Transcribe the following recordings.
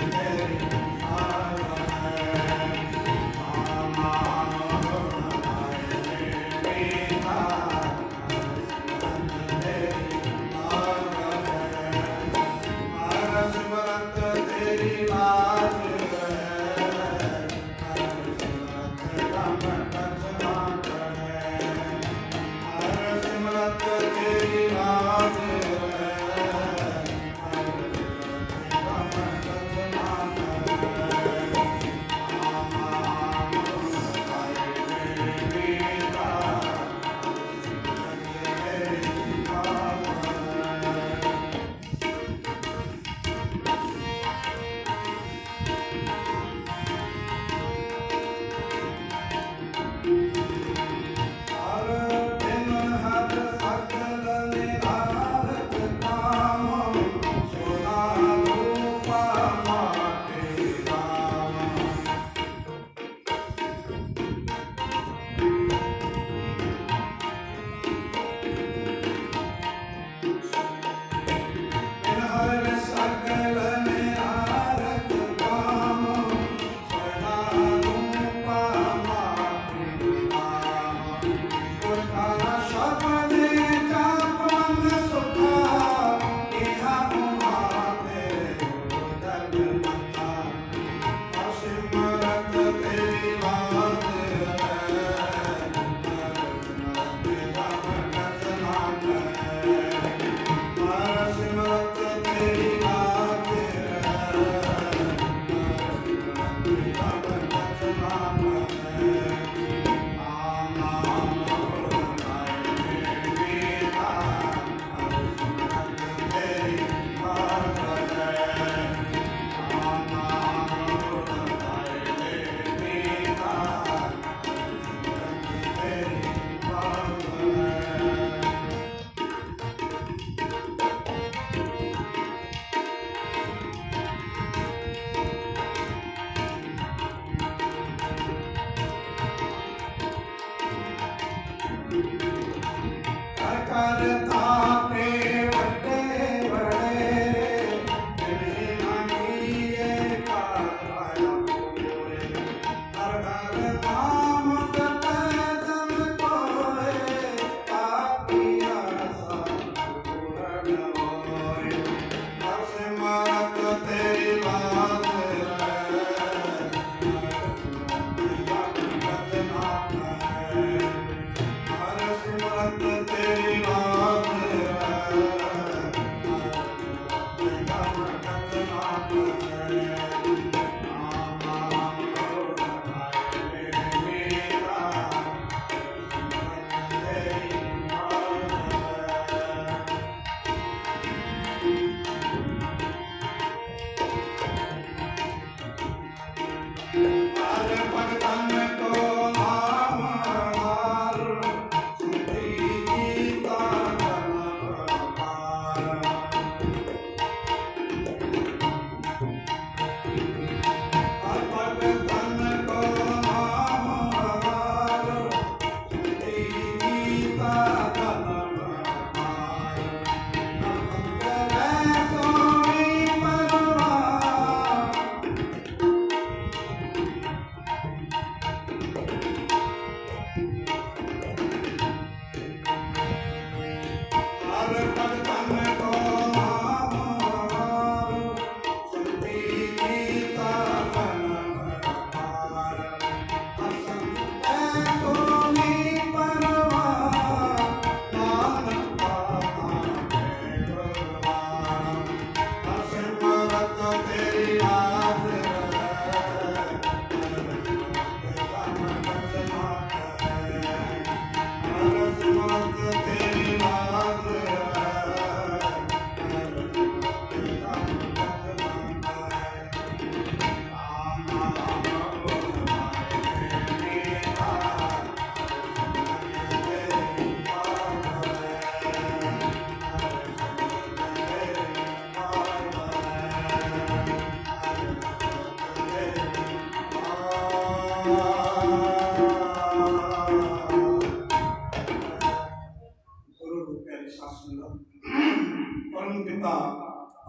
Amen.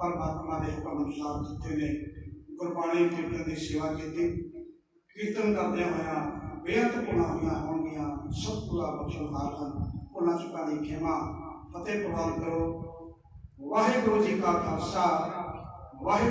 ਪਰਮਾਤਮਾ ਦੇ ਹੁਕਮ ਅਨੁਸਾਰ ਦਿੱਤੇ ਨੇ ਗੁਰਬਾਣੀ ਕੀਰਤਨ ਦੀ ਸੇਵਾ ਕੀਤੀ, ਕੀਰਤਨ ਕਰਦਿਆਂ ਹੋਇਆ ਬੇਅੰਤ ਗੁਣਾ ਹੋਣਗੀਆਂ, ਸਭ ਬਖਸ਼ਣ ਹਾਰ ਹਨ। ਉਹਨਾਂ ਚੁੱਕਾਂ ਦੀ ਖਿਮਾ ਫਤਿਹ ਪ੍ਰਵਾਨ ਕਰੋ। ਵਾਹਿਗੁਰੂ ਜੀ ਕਾ ਖਾਲਸਾ, ਵਾਹਿਗੁਰੂ